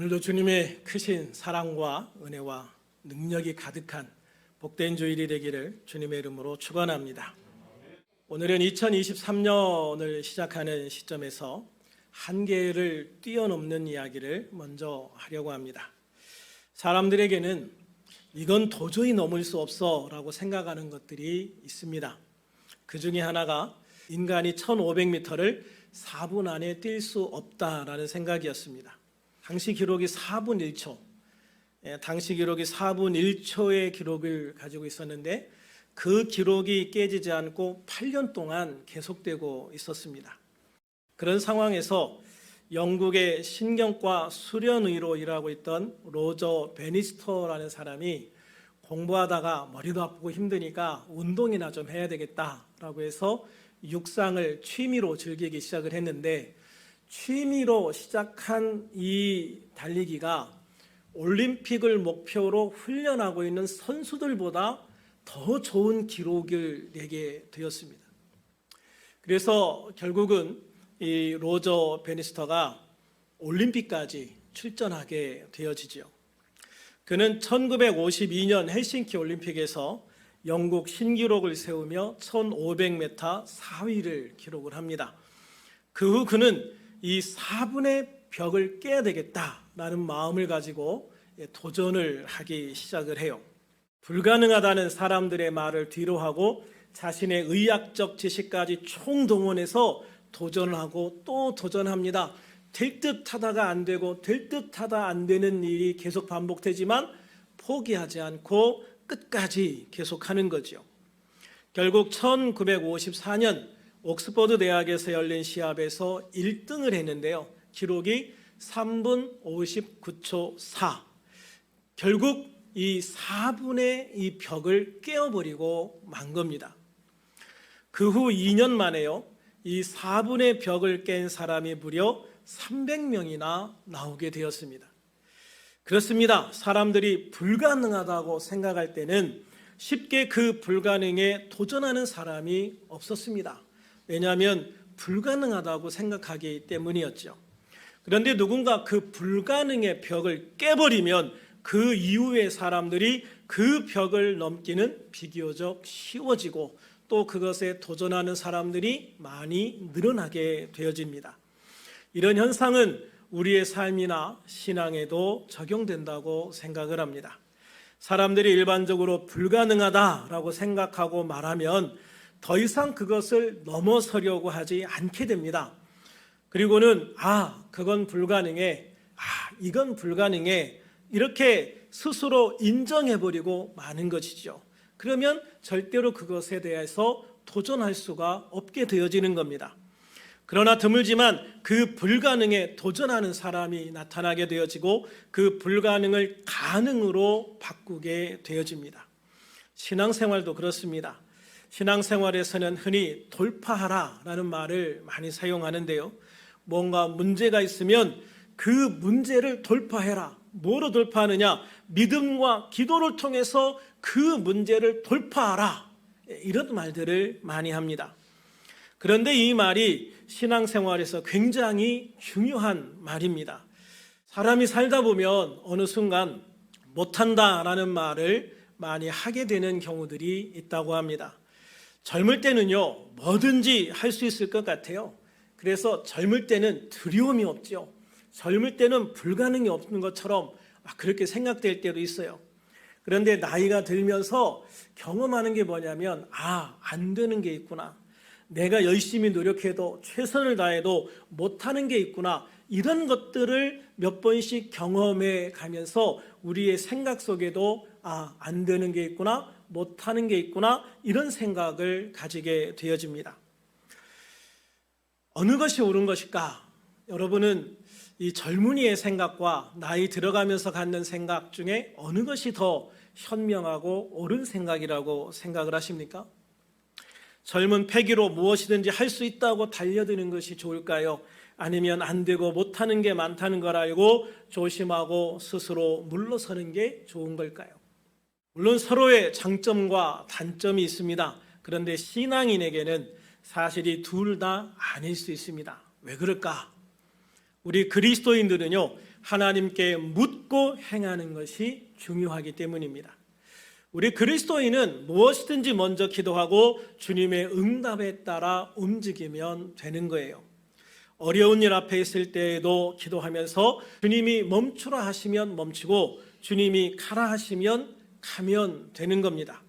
오늘도 주님의 크신 사랑과 은혜와 능력이 가득한 복된 주일이 되기를 주님의 이름으로 축원합니다. 오늘은 2023년을 시작하는 시점에서 한계를 뛰어넘는 이야기를 먼저 하려고 합니다. 사람들에게는 이건 도저히 넘을 수 없어라고 생각하는 것들이 있습니다. 그 중에 하나가 인간이 1500m를 4분 안에 뛸 수 없다라는 생각이었습니다. 당시 기록이 4분 1초. 예, 당시 기록이 4분 1초의 기록을 가지고 있었는데 그 기록이 깨지지 않고 8년 동안 계속되고 있었습니다. 그런 상황에서 영국의 신경과 수련의로 일하고 있던 로저 베니스터라는 사람이 공부하다가 머리도 아프고 힘드니까 운동이나 좀 해야 되겠다라고 해서 육상을 취미로 즐기기 시작을 했는데 취미로 시작한 이 달리기가 올림픽을 목표로 훈련하고 있는 선수들보다 더 좋은 기록을 내게 되었습니다. 그래서 결국은 이 로저 베니스터가 올림픽까지 출전하게 되어지죠. 그는 1952년 헬싱키 올림픽에서 영국 신기록을 세우며 1500m 4위를 기록을 합니다. 그 후 그는 이 4분의 벽을 깨야 되겠다라는 마음을 가지고 도전을 하기 시작을 해요. 불가능하다는 사람들의 말을 뒤로하고 자신의 의학적 지식까지 총동원해서 도전을 하고 또 도전합니다. 될 듯 하다가 안 되고 될 듯 하다 안 되는 일이 계속 반복되지만 포기하지 않고 끝까지 계속하는 거죠. 결국 1954년 옥스퍼드 대학에서 열린 시합에서 1등을 했는데요. 기록이 3분 59초 4. 결국 이 4분의 이 벽을 깨어버리고 만 겁니다. 그 후 2년 만에요. 이 4분의 벽을 깬 사람이 무려 300명이나 나오게 되었습니다. 그렇습니다. 사람들이 불가능하다고 생각할 때는 쉽게 그 불가능에 도전하는 사람이 없었습니다. 왜냐하면 불가능하다고 생각하기 때문이었죠. 그런데 누군가 그 불가능의 벽을 깨버리면 그 이후의 사람들이 그 벽을 넘기는 비교적 쉬워지고 또 그것에 도전하는 사람들이 많이 늘어나게 되어집니다. 이런 현상은 우리의 삶이나 신앙에도 적용된다고 생각을 합니다. 사람들이 일반적으로 불가능하다라고 생각하고 말하면 더 이상 그것을 넘어서려고 하지 않게 됩니다. 그리고는 아, 그건 불가능해. 아, 이건 불가능해. 이렇게 스스로 인정해버리고 마는 것이죠. 그러면 절대로 그것에 대해서 도전할 수가 없게 되어지는 겁니다. 그러나 드물지만 그 불가능에 도전하는 사람이 나타나게 되어지고 그 불가능을 가능으로 바꾸게 되어집니다. 신앙생활도 그렇습니다. 신앙생활에서는 흔히 돌파하라 라는 말을 많이 사용하는데요. 뭔가 문제가 있으면 그 문제를 돌파해라. 뭐로 돌파하느냐? 믿음과 기도를 통해서 그 문제를 돌파하라. 이런 말들을 많이 합니다. 그런데 이 말이 신앙생활에서 굉장히 중요한 말입니다. 사람이 살다 보면 어느 순간 못한다 라는 말을 많이 하게 되는 경우들이 있다고 합니다. 젊을 때는요, 뭐든지 할 수 있을 것 같아요. 그래서 젊을 때는 두려움이 없죠. 젊을 때는 불가능이 없는 것처럼 그렇게 생각될 때도 있어요. 그런데 나이가 들면서 경험하는 게 뭐냐면, 아, 안 되는 게 있구나. 내가 열심히 노력해도 최선을 다해도 못하는 게 있구나. 이런 것들을 몇 번씩 경험해 가면서 우리의 생각 속에도 아, 안 되는 게 있구나. 못하는 게 있구나. 이런 생각을 가지게 되어집니다. 어느 것이 옳은 것일까? 여러분은 이 젊은이의 생각과 나이 들어가면서 갖는 생각 중에 어느 것이 더 현명하고 옳은 생각이라고 생각을 하십니까? 젊은 패기로 무엇이든지 할 수 있다고 달려드는 것이 좋을까요? 아니면 안 되고 못하는 게 많다는 걸 알고 조심하고 스스로 물러서는 게 좋은 걸까요? 물론 서로의 장점과 단점이 있습니다. 그런데 신앙인에게는 사실이 둘 다 아닐 수 있습니다. 왜 그럴까? 우리 그리스도인들은요, 하나님께 묻고 행하는 것이 중요하기 때문입니다. 우리 그리스도인은 무엇이든지 먼저 기도하고 주님의 응답에 따라 움직이면 되는 거예요. 어려운 일 앞에 있을 때에도 기도하면서 주님이 멈추라 하시면 멈추고 주님이 가라 하시면 가면 되는 겁니다.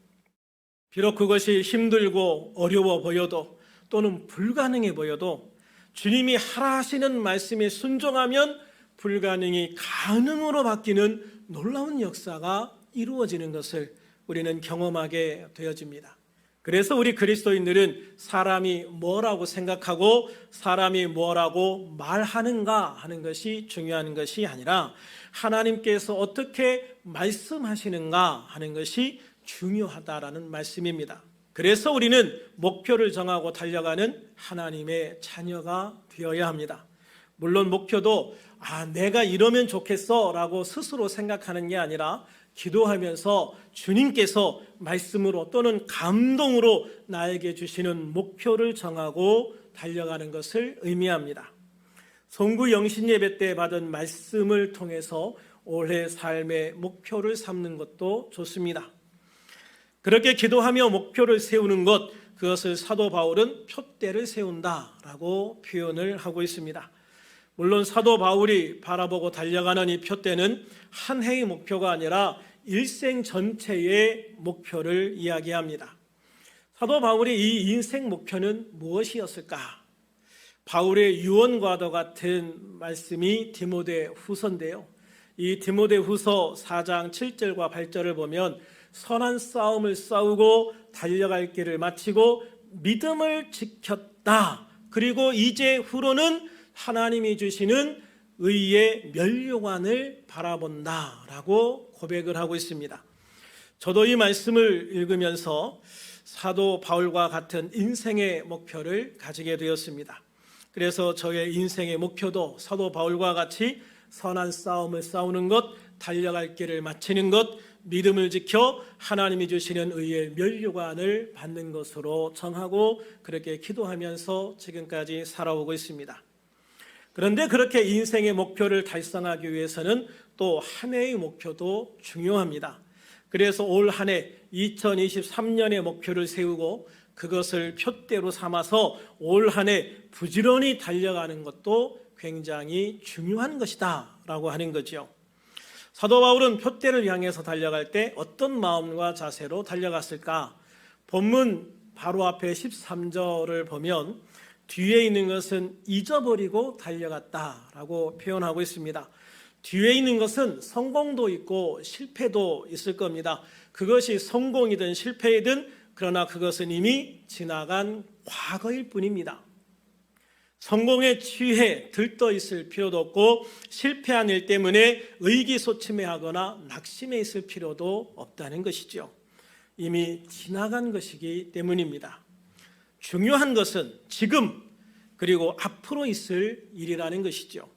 비록 그것이 힘들고 어려워 보여도 또는 불가능해 보여도 주님이 하라 하시는 말씀에 순종하면 불가능이 가능으로 바뀌는 놀라운 역사가 이루어지는 것을 우리는 경험하게 되어집니다. 그래서 우리 그리스도인들은 사람이 뭐라고 생각하고 사람이 뭐라고 말하는가 하는 것이 중요한 것이 아니라 하나님께서 어떻게 말씀하시는가 하는 것이 중요하다라는 말씀입니다. 그래서 우리는 목표를 정하고 달려가는 하나님의 자녀가 되어야 합니다. 물론 목표도 아, 내가 이러면 좋겠어 라고 스스로 생각하는 게 아니라 기도하면서 주님께서 말씀으로 또는 감동으로 나에게 주시는 목표를 정하고 달려가는 것을 의미합니다. 성구 영신 예배 때 받은 말씀을 통해서 올해 삶의 목표를 삼는 것도 좋습니다. 그렇게 기도하며 목표를 세우는 것, 그것을 사도 바울은 표대를 세운다라고 표현을 하고 있습니다. 물론 사도 바울이 바라보고 달려가는 이 표대는 한 해의 목표가 아니라 일생 전체의 목표를 이야기합니다. 사도 바울의 이 인생 목표는 무엇이었을까? 바울의 유언과도 같은 말씀이 디모데 후서인데요. 이 디모데 후서 4장 7절과 8절을 보면 선한 싸움을 싸우고 달려갈 길을 마치고 믿음을 지켰다. 그리고 이제 후로는 하나님이 주시는 의의 면류관을 바라본다라고 고백을 하고 있습니다. 저도 이 말씀을 읽으면서 사도 바울과 같은 인생의 목표를 가지게 되었습니다. 그래서 저의 인생의 목표도 사도 바울과 같이 선한 싸움을 싸우는 것, 달려갈 길을 마치는 것, 믿음을 지켜 하나님이 주시는 의의 면류관을 받는 것으로 정하고 그렇게 기도하면서 지금까지 살아오고 있습니다. 그런데 그렇게 인생의 목표를 달성하기 위해서는 또 한 해의 목표도 중요합니다. 그래서 올 한 해 2023년의 목표를 세우고 그것을 표대로 삼아서 올 한 해 부지런히 달려가는 것도 굉장히 중요한 것이다라고 하는 거죠. 사도 바울은 표대를 향해서 달려갈 때 어떤 마음과 자세로 달려갔을까? 본문 바로 앞에 13절을 보면 뒤에 있는 것은 잊어버리고 달려갔다라고 표현하고 있습니다. 뒤에 있는 것은 성공도 있고 실패도 있을 겁니다. 그것이 성공이든 실패이든 그러나 그것은 이미 지나간 과거일 뿐입니다. 성공에 취해 들떠 있을 필요도 없고 실패한 일 때문에 의기소침해 하거나 낙심해 있을 필요도 없다는 것이죠. 이미 지나간 것이기 때문입니다. 중요한 것은 지금 그리고 앞으로 있을 일이라는 것이죠.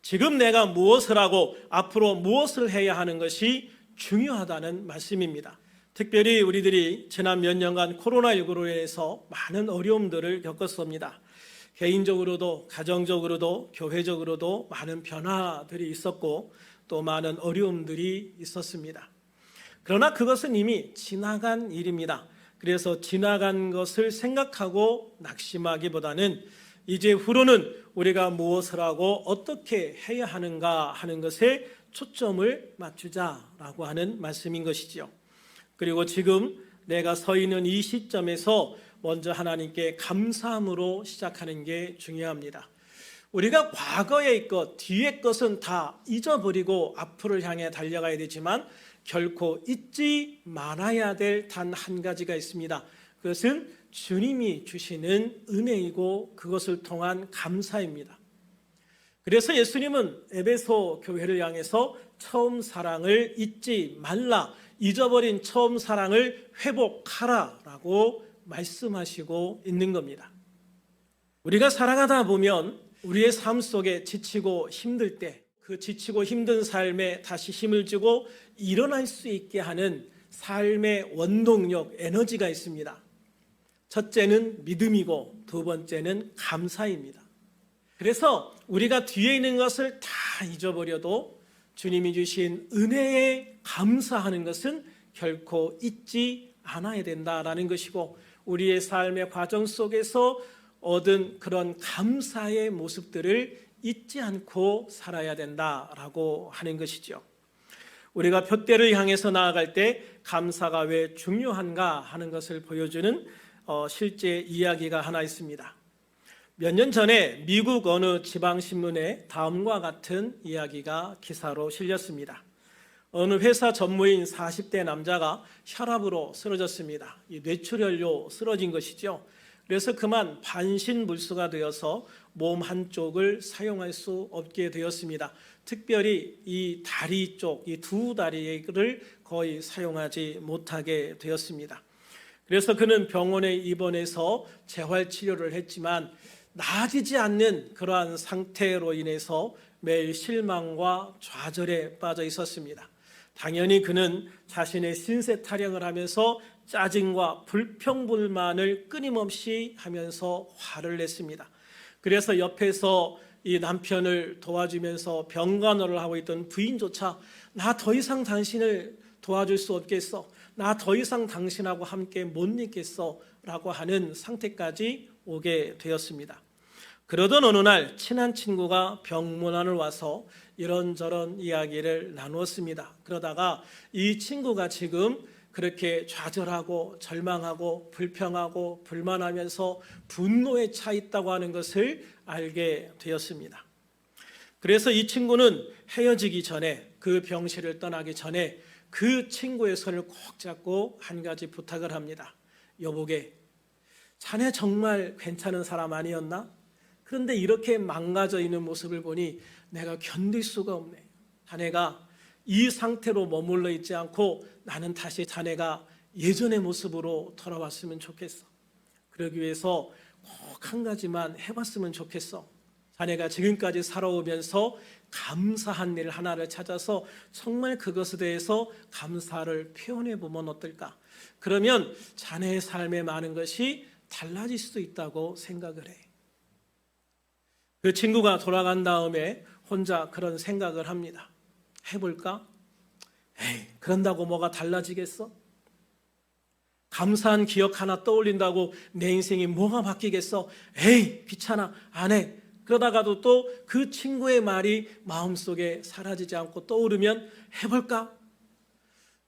지금 내가 무엇을 하고 앞으로 무엇을 해야 하는 것이 중요하다는 말씀입니다. 특별히 우리들이 지난 몇 년간 코로나19로 인해서 많은 어려움들을 겪었습니다. 개인적으로도 가정적으로도 교회적으로도 많은 변화들이 있었고 또 많은 어려움들이 있었습니다. 그러나 그것은 이미 지나간 일입니다. 그래서 지나간 것을 생각하고 낙심하기보다는 이제 후로는 우리가 무엇을 하고 어떻게 해야 하는가 하는 것에 초점을 맞추자라고 하는 말씀인 것이죠. 그리고 지금 내가 서 있는 이 시점에서 먼저 하나님께 감사함으로 시작하는 게 중요합니다. 우리가 과거의 것, 뒤의 것은 다 잊어버리고 앞으로 향해 달려가야 되지만 결코 잊지 말아야 될 단 한 가지가 있습니다. 그것은 주님이 주시는 은혜이고 그것을 통한 감사입니다. 그래서 예수님은 에베소 교회를 향해서 처음 사랑을 잊지 말라, 잊어버린 처음 사랑을 회복하라라고 말씀하시고 있는 겁니다. 우리가 살아가다 보면 우리의 삶 속에 지치고 힘들 때 그 지치고 힘든 삶에 다시 힘을 주고 일어날 수 있게 하는 삶의 원동력, 에너지가 있습니다. 첫째는 믿음이고 두 번째는 감사입니다. 그래서 우리가 뒤에 있는 것을 다 잊어버려도 주님이 주신 은혜에 감사하는 것은 결코 잊지 않아야 된다라는 것이고 우리의 삶의 과정 속에서 얻은 그런 감사의 모습들을 잊지 않고 살아야 된다라고 하는 것이죠. 우리가 표대를 향해서 나아갈 때 감사가 왜 중요한가 하는 것을 보여주는 어, 실제 이야기가 하나 있습니다. 몇 년 전에 미국 어느 지방 신문에 다음과 같은 이야기가 기사로 실렸습니다. 어느 회사 전무인 40대 남자가 혈압으로 쓰러졌습니다. 이 뇌출혈로 쓰러진 것이죠. 그래서 그만 반신불수가 되어서 몸 한쪽을 사용할 수 없게 되었습니다. 특별히 이 다리 쪽, 이 두 다리를 거의 사용하지 못하게 되었습니다. 그래서 그는 병원에 입원해서 재활 치료를 했지만 나아지지 않는 그러한 상태로 인해서 매일 실망과 좌절에 빠져 있었습니다. 당연히 그는 자신의 신세 타령을 하면서 짜증과 불평불만을 끊임없이 하면서 화를 냈습니다. 그래서 옆에서 이 남편을 도와주면서 병간호를 하고 있던 부인조차 나 더 이상 당신을 도와줄 수 없겠어. 나 더 이상 당신하고 함께 못 있겠어. 라고 하는 상태까지 오게 되었습니다. 그러던 어느 날 친한 친구가 병문안을 와서 이런저런 이야기를 나누었습니다. 그러다가 이 친구가 지금 그렇게 좌절하고 절망하고 불평하고 불만하면서 분노에 차 있다고 하는 것을 알게 되었습니다. 그래서 이 친구는 헤어지기 전에 그 병실을 떠나기 전에 그 친구의 손을 꼭 잡고 한 가지 부탁을 합니다. 여보게, 자네 정말 괜찮은 사람 아니었나? 그런데 이렇게 망가져 있는 모습을 보니 내가 견딜 수가 없네. 자네가 이 상태로 머물러 있지 않고 나는 다시 자네가 예전의 모습으로 돌아왔으면 좋겠어. 그러기 위해서 꼭 한 가지만 해봤으면 좋겠어. 자네가 지금까지 살아오면서 감사한 일 하나를 찾아서 정말 그것에 대해서 감사를 표현해 보면 어떨까? 그러면 자네의 삶의 많은 것이 달라질 수도 있다고 생각을 해. 그 친구가 돌아간 다음에 혼자 그런 생각을 합니다. 해볼까? 에이, 그런다고 뭐가 달라지겠어? 감사한 기억 하나 떠올린다고 내 인생이 뭐가 바뀌겠어? 에이, 귀찮아, 안 해. 그러다가도 또 그 친구의 말이 마음속에 사라지지 않고 떠오르면 해볼까?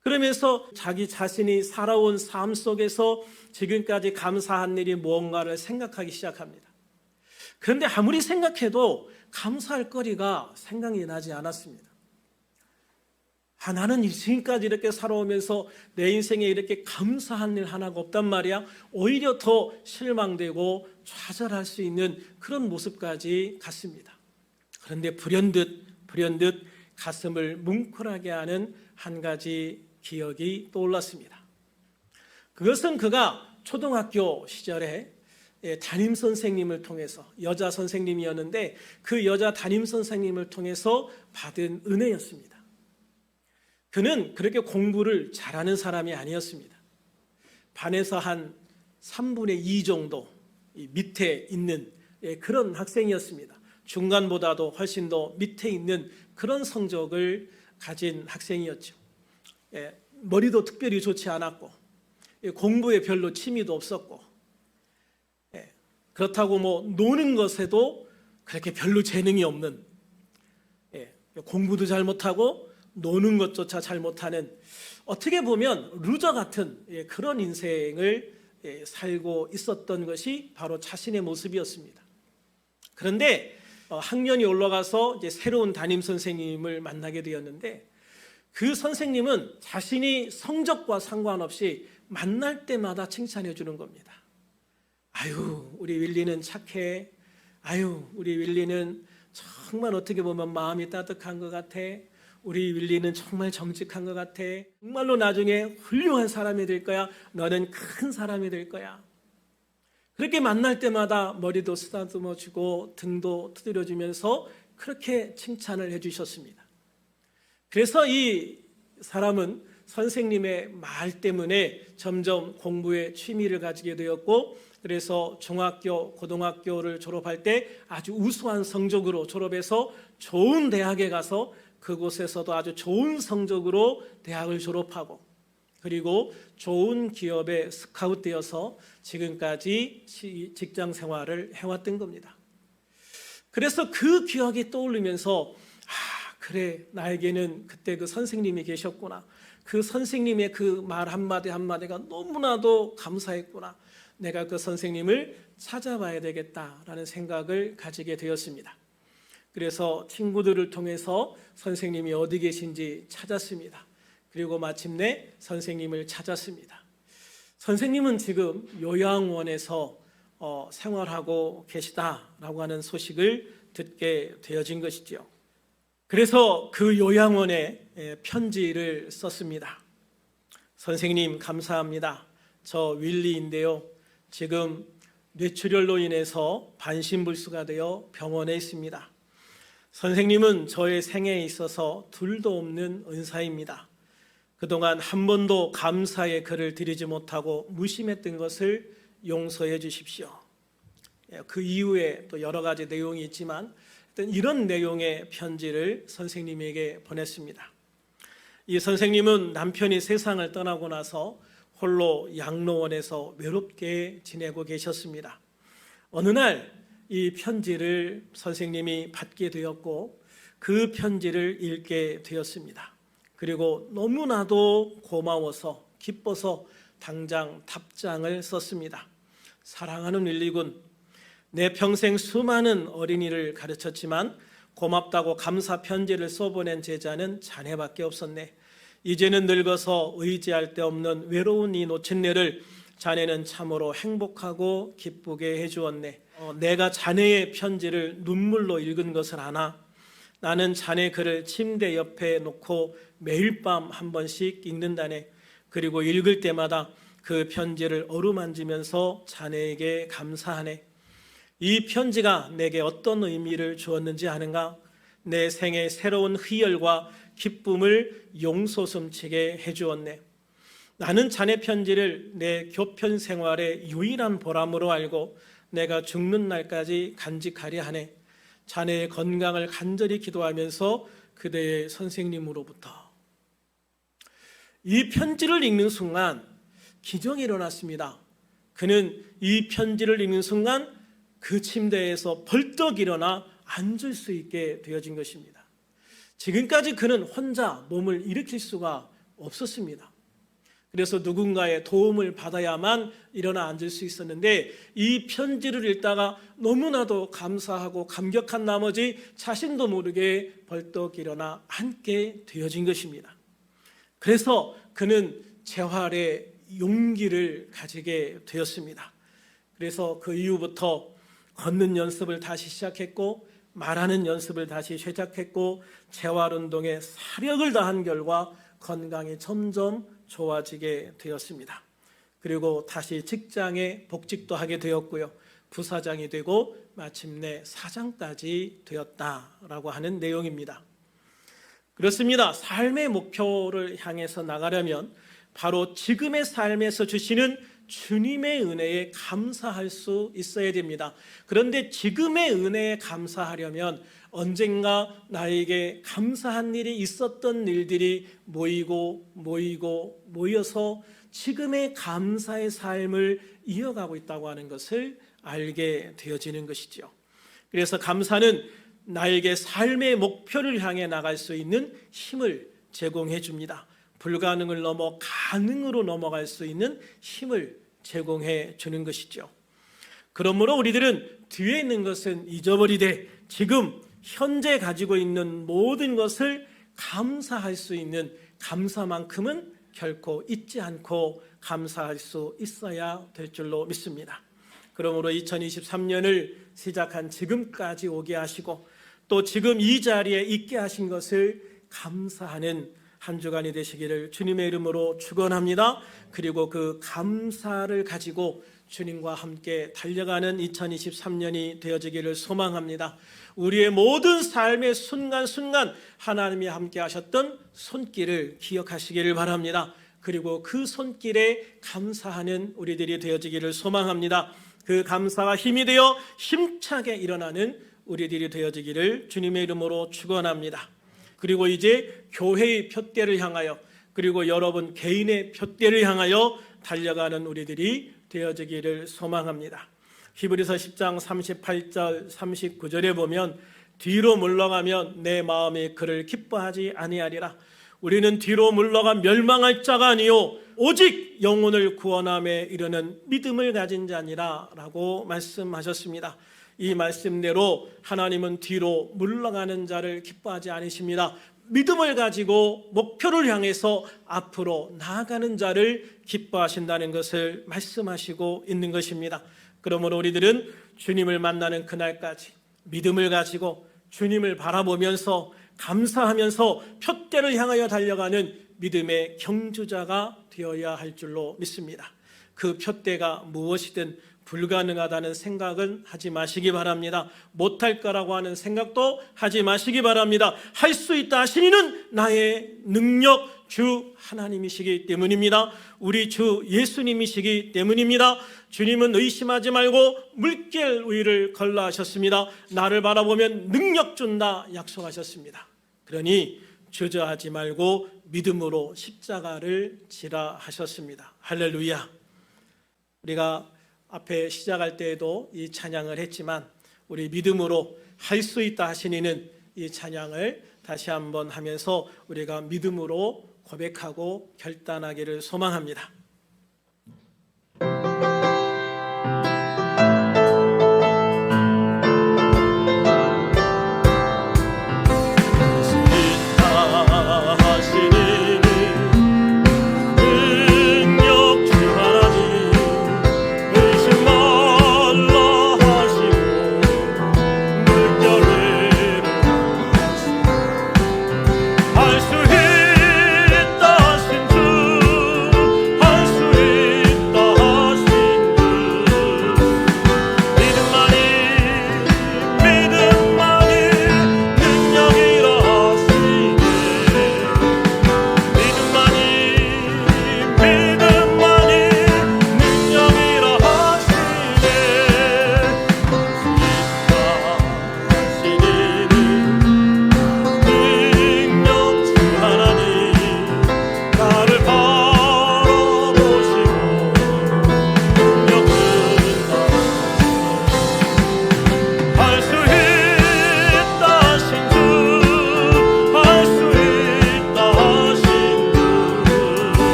그러면서 자기 자신이 살아온 삶 속에서 지금까지 감사한 일이 무언가를 생각하기 시작합니다. 그런데 아무리 생각해도 감사할 거리가 생각이 나지 않았습니다. 아, 나는 지금까지 이렇게 살아오면서 내 인생에 이렇게 감사한 일 하나가 없단 말이야. 오히려 더 실망되고 좌절할 수 있는 그런 모습까지 갔습니다. 그런데 불현듯 불현듯 가슴을 뭉클하게 하는 한 가지 기억이 떠올랐습니다. 그것은 그가 초등학교 시절에 예, 담임 선생님을 통해서 여자 선생님이었는데 그 여자 담임 선생님을 통해서 받은 은혜였습니다. 그는 그렇게 공부를 잘하는 사람이 아니었습니다. 반에서 한 3분의 2 정도 밑에 있는 예, 그런 학생이었습니다. 중간보다도 훨씬 더 밑에 있는 그런 성적을 가진 학생이었죠. 예, 머리도 특별히 좋지 않았고 예, 공부에 별로 취미도 없었고 그렇다고 뭐 노는 것에도 그렇게 별로 재능이 없는 공부도 잘 못하고 노는 것조차 잘 못하는 어떻게 보면 루저 같은 그런 인생을 살고 있었던 것이 바로 자신의 모습이었습니다. 그런데 어, 학년이 올라가서 이제 새로운 담임 선생님을 만나게 되었는데 그 선생님은 자신이 성적과 상관없이 만날 때마다 칭찬해 주는 겁니다. 아유, 우리 윌리는 착해. 아유, 우리 윌리는 정말 어떻게 보면 마음이 따뜻한 것 같아. 우리 윌리는 정말 정직한 것 같아. 정말로 나중에 훌륭한 사람이 될 거야. 너는 큰 사람이 될 거야. 그렇게 만날 때마다 머리도 쓰다듬어 주고 등도 두드려 주면서 그렇게 칭찬을 해 주셨습니다. 그래서 이 사람은 선생님의 말 때문에 점점 공부에 취미를 가지게 되었고 그래서 중학교, 고등학교를 졸업할 때 아주 우수한 성적으로 졸업해서 좋은 대학에 가서 그곳에서도 아주 좋은 성적으로 대학을 졸업하고 그리고 좋은 기업에 스카웃되어서 지금까지 시- 직장 생활을 해왔던 겁니다. 그래서 그 기억이 떠오르면서 아 그래 나에게는 그때 그 선생님이 계셨구나 그 선생님의 그 말 한마디 한마디가 너무나도 감사했구나 내가 그 선생님을 찾아봐야 되겠다라는 생각을 가지게 되었습니다. 그래서 친구들을 통해서 선생님이 어디 계신지 찾았습니다. 그리고 마침내 선생님을 찾았습니다. 선생님은 지금 요양원에서 어, 생활하고 계시다라고 하는 소식을 듣게 되어진 것이죠. 그래서 그 요양원에 예, 편지를 썼습니다. 선생님 감사합니다. 저 윌리인데요. 지금 뇌출혈로 인해서 반신불수가 되어 병원에 있습니다. 선생님은 저의 생애에 있어서 둘도 없는 은사입니다. 그동안 한 번도 감사의 글을 드리지 못하고 무심했던 것을 용서해 주십시오. 예, 그 이후에 또 여러 가지 내용이 있지만 이런 내용의 편지를 선생님에게 보냈습니다. 이 선생님은 남편이 세상을 떠나고 나서 홀로 양로원에서 외롭게 지내고 계셨습니다. 어느 날 이 편지를 선생님이 받게 되었고 그 편지를 읽게 되었습니다. 그리고 너무나도 고마워서 기뻐서 당장 답장을 썼습니다. 사랑하는 윌리군, 내 평생 수많은 어린이를 가르쳤지만 고맙다고 감사 편지를 써보낸 제자는 자네밖에 없었네. 이제는 늙어서 의지할 데 없는 외로운 이 노친네를 자네는 참으로 행복하고 기쁘게 해주었네. 어, 내가 자네의 편지를 눈물로 읽은 것을 아나. 나는 자네 글을 침대 옆에 놓고 매일 밤 한 번씩 읽는다네. 그리고 읽을 때마다 그 편지를 어루만지면서 자네에게 감사하네. 이 편지가 내게 어떤 의미를 주었는지 아는가? 내 생의 새로운 희열과 기쁨을 용솟음치게 해주었네. 나는 자네 편지를 내 교편 생활의 유일한 보람으로 알고 내가 죽는 날까지 간직하려 하네. 자네의 건강을 간절히 기도하면서 그대의 선생님으로부터 이 편지를 읽는 순간 기적이 일어났습니다. 그는 이 편지를 읽는 순간 그 침대에서 벌떡 일어나 앉을 수 있게 되어진 것입니다. 지금까지 그는 혼자 몸을 일으킬 수가 없었습니다. 그래서 누군가의 도움을 받아야만 일어나 앉을 수 있었는데 이 편지를 읽다가 너무나도 감사하고 감격한 나머지 자신도 모르게 벌떡 일어나 앉게 되어진 것입니다. 그래서 그는 재활의 용기를 가지게 되었습니다. 그래서 그 이후부터 걷는 연습을 다시 시작했고 말하는 연습을 다시 시작했고 재활 운동에 사력을 다한 결과 건강이 점점 좋아지게 되었습니다. 그리고 다시 직장에 복직도 하게 되었고요. 부사장이 되고 마침내 사장까지 되었다라고 하는 내용입니다. 그렇습니다. 삶의 목표를 향해서 나가려면 바로 지금의 삶에서 주시는 주님의 은혜에 감사할 수 있어야 됩니다. 그런데 지금의 은혜에 감사하려면 언젠가 나에게 감사한 일이 있었던 일들이 모이고 모이고 모여서 지금의 감사의 삶을 이어가고 있다고 하는 것을 알게 되어지는 것이죠. 그래서 감사는 나에게 삶의 목표를 향해 나갈 수 있는 힘을 제공해 줍니다. 불가능을 넘어 가능으로 넘어갈 수 있는 힘을 제공해 주는 것이죠. 그러므로 우리들은 뒤에 있는 것은 잊어버리되 지금 현재 가지고 있는 모든 것을 감사할 수 있는 감사만큼은 결코 잊지 않고 감사할 수 있어야 될 줄로 믿습니다. 그러므로 2023년을 시작한 지금까지 오게 하시고 또 지금 이 자리에 있게 하신 것을 감사하는 한 주간이 되시기를 주님의 이름으로 축원합니다. 그리고 그 감사를 가지고 주님과 함께 달려가는 2023년이 되어지기를 소망합니다. 우리의 모든 삶의 순간순간 하나님이 함께 하셨던 손길을 기억하시기를 바랍니다. 그리고 그 손길에 감사하는 우리들이 되어지기를 소망합니다. 그 감사가 힘이 되어 힘차게 일어나는 우리들이 되어지기를 주님의 이름으로 축원합니다. 그리고 이제 교회의 표대를 향하여 그리고 여러분 개인의 표대를 향하여 달려가는 우리들이 되어지기를 소망합니다. 히브리서 10장 38절 39절에 보면 뒤로 물러가면 내 마음이 그를 기뻐하지 아니하리라. 우리는 뒤로 물러가 멸망할 자가 아니요 오직 영혼을 구원함에 이르는 믿음을 가진 자니라라고 말씀하셨습니다. 이 말씀대로 하나님은 뒤로 물러가는 자를 기뻐하지 않으십니다. 믿음을 가지고 목표를 향해서 앞으로 나아가는 자를 기뻐하신다는 것을 말씀하시고 있는 것입니다. 그러므로 우리들은 주님을 만나는 그날까지 믿음을 가지고 주님을 바라보면서 감사하면서 표대를 향하여 달려가는 믿음의 경주자가 되어야 할 줄로 믿습니다. 그 표대가 무엇이든 불가능하다는 생각은 하지 마시기 바랍니다. 못할 거라고 하는 생각도 하지 마시기 바랍니다. 할 수 있다 하시니는 나의 능력 주 하나님이시기 때문입니다. 우리 주 예수님이시기 때문입니다. 주님은 의심하지 말고 물길 위를 걸라 하셨습니다. 나를 바라보면 능력 준다 약속하셨습니다. 그러니 주저하지 말고 믿음으로 십자가를 지라 하셨습니다. 할렐루야. 우리가 앞에 시작할 때에도 이 찬양을 했지만 우리 믿음으로 할 수 있다 하시니는 이 찬양을 다시 한번 하면서 우리가 믿음으로 고백하고 결단하기를 소망합니다.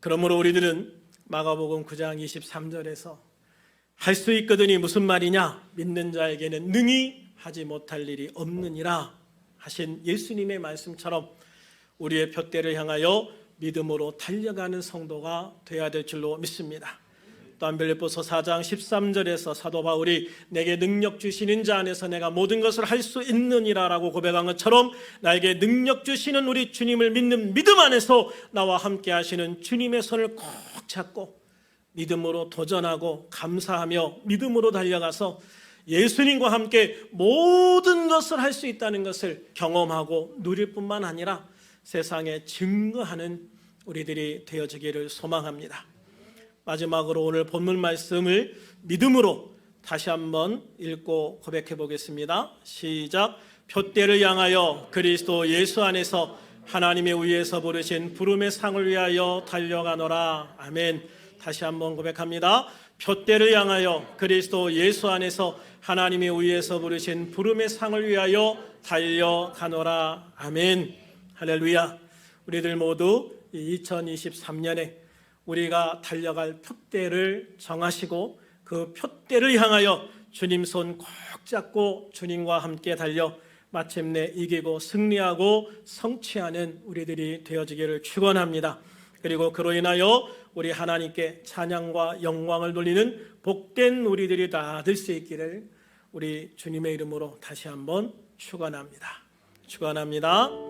그러므로 우리들은 마가복음 9장 23절에서 할 수 있거든이 무슨 말이냐? 믿는 자에게는 능히 하지 못할 일이 없느니라 하신 예수님의 말씀처럼 우리의 표대를 향하여 믿음으로 달려가는 성도가 되어야 될 줄로 믿습니다. 또한 빌립보서 4장 13절에서 사도 바울이 내게 능력 주시는 자 안에서 내가 모든 것을 할 수 있느니라라고 고백한 것처럼 나에게 능력 주시는 우리 주님을 믿는 믿음 안에서 나와 함께 하시는 주님의 손을 꼭 잡고 믿음으로 도전하고 감사하며 믿음으로 달려가서 예수님과 함께 모든 것을 할 수 있다는 것을 경험하고 누릴 뿐만 아니라 세상에 증거하는 우리들이 되어지기를 소망합니다. 마지막으로 오늘 본문 말씀을 믿음으로 다시 한번 읽고 고백해 보겠습니다. 시작. 표대를 향하여 그리스도 예수 안에서 하나님의 위에서 부르신 부름의 상을 위하여 달려가노라. 아멘. 다시 한번 고백합니다. 표대를 향하여 그리스도 예수 안에서 하나님의 위에서 부르신 부름의 상을 위하여 달려가노라. 아멘. 할렐루야. 우리들 모두 2023년에 우리가 달려갈 표대를 정하시고 그 표대를 향하여 주님 손 꼭 잡고 주님과 함께 달려 마침내 이기고 승리하고 성취하는 우리들이 되어지기를 축원합니다. 그리고 그로 인하여 우리 하나님께 찬양과 영광을 돌리는 복된 우리들이 다 될 수 있기를 우리 주님의 이름으로 다시 한번 축원합니다. 축원합니다.